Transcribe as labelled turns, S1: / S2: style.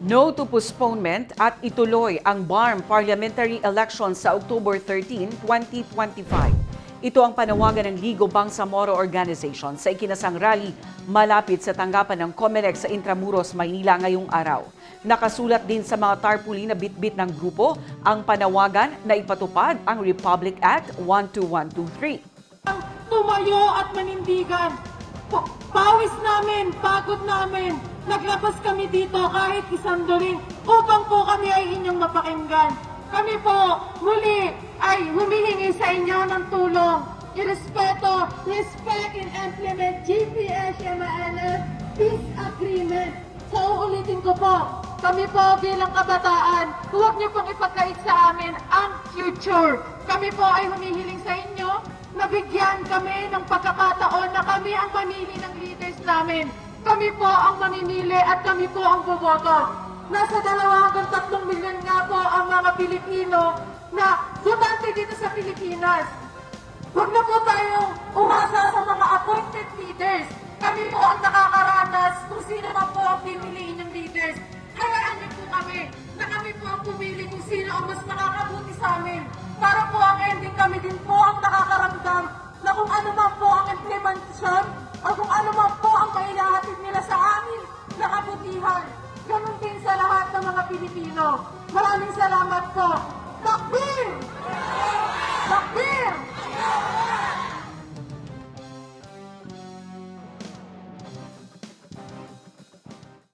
S1: No to postponement at ituloy ang BARM parliamentary election sa October 13, 2025. Ito ang panawagan ng Ligo Bangsamoro Organization sa ikinasang rally malapit sa tanggapan ng COMELEC sa Intramuros, Maynila ngayong araw. Nakasulat din sa mga tarpaulin na bitbit ng grupo ang panawagan na ipatupad ang Republic Act 12123.
S2: tumayo at manindigan. Pa- Pawis namin, pagod namin. Naglabas kami dito kahit isang dali upang po kami ay inyong mapakinggan. Kami po muli ay humihingi sa inyo ng tulong. Irespeto, respect and implement GPS MNF Peace Agreement. So uulitin ko po, kami po bilang kabataan, huwag niyo pong ipagkait sa amin ang future. Kami po ay humihiling sa inyo Nabigyan kami ng pagkakataon na kami ang mamili ng leaders namin. Kami po ang mamimili at kami po ang boboto. Nasa dalawa hanggang tatlong milyon nga po ang mga Pilipino na butante dito sa Pilipinas. Huwag na po tayong umasa sa mga appointed leaders. Kami po ang nakakaranas kung sino man po ang pipiliin ng leaders. Hayaan niyo po kami na kami po ang pumili kung sino ang mas nakakabuti sa amin. Para po ang ending kami din po ang nakakaramdam na kung ano man Pilipino. Maraming salamat po.